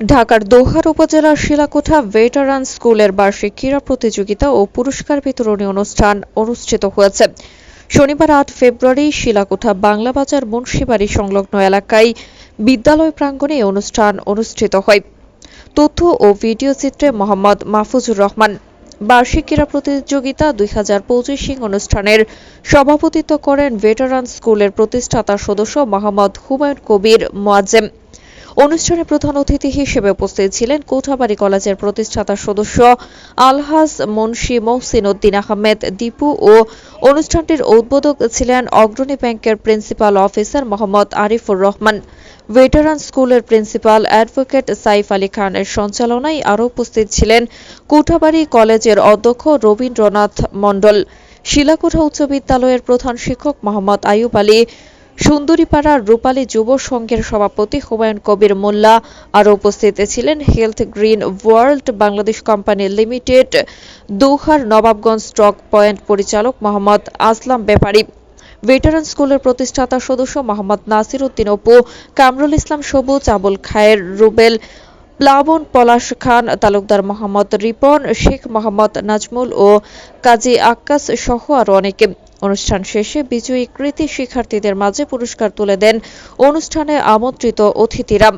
ঢাকার দোহার উপজেলার শিলাকোঠা ভেটারান স্কুলের বার্ষিক ক্রীড়া প্রতিযোগিতা ও পুরস্কার বিতরণী অনুষ্ঠান অনুষ্ঠিত হয়েছে। শনিবার আট ফেব্রুয়ারি শিলাকোঠা বাংলা বাজার মুন্সিবাড়ি সংলগ্ন এলাকায় বিদ্যালয় প্রাঙ্গণে অনুষ্ঠান অনুষ্ঠিত হয়। তথ্য ও ভিডিও চিত্রে মোহাম্মদ মাহফুজুর রহমান। বার্ষিক ক্রীড়া প্রতিযোগিতা দুই হাজার পঁচিশ অনুষ্ঠানের সভাপতিত্ব করেন ভেটারান স্কুলের প্রতিষ্ঠাতা সদস্য মোহাম্মদ হুমায়ুন কবির মোয়াজ্জেম। অনুষ্ঠানে প্রধান অতিথি হিসেবে উপস্থিত ছিলেন কোঠাবাড়ি কলেজের প্রতিষ্ঠাতা সদস্য আলহাজ মুন্সি মহসিন উদ্দিন আহমেদ, দীপু ও অনুষ্ঠানটির উদ্বোধক ছিলেন অগ্রণী ব্যাংকের principal officer Mohammad Arifur Rahman. Veteran স্কুলের প্রিন্সিপাল অ্যাডভোকেট সাইফ আলী খানের সঞ্চালনায় আরও উপস্থিত ছিলেন কোঠাবাড়ি কলেজের অধ্যক্ষ রবীন্দ্রনাথ মণ্ডল। শিলাকোঠা উচ্চ বিদ্যালয়ের প্রধান শিক্ষক মোহাম্মদ আইয়ুব আলী সুন্দরীপাড়া রূপালী যুব সংঘের সভাপতি হুমায়ুন কবির মোল্লা আরও উপস্থিত ছিলেন health green world Bangladesh company limited, Dohar Nawabganj stock point পরিচালক মোহাম্মদ আসলাম ব্যাপারী, ভেটারান স্কুলের প্রতিষ্ঠাতা সদস্য মোহাম্মদ নাসির উদ্দিন অপু, কামরুল ইসলাম সবুজ, আবুল খায়ের রুবেল, প্লাবন পলাশ খান, তালুকদার মোহাম্মদ রিপন, শেখ মোহাম্মদ নাজমুল ও কাজী আক্কাস সহ আরও অনেকে। অনুষ্ঠান শেষে বিজয়ী কৃতি শিক্ষার্থীদের মাঝে পুরস্কার তুলে দেন অনুষ্ঠানে আমন্ত্রিত অতিথিরা।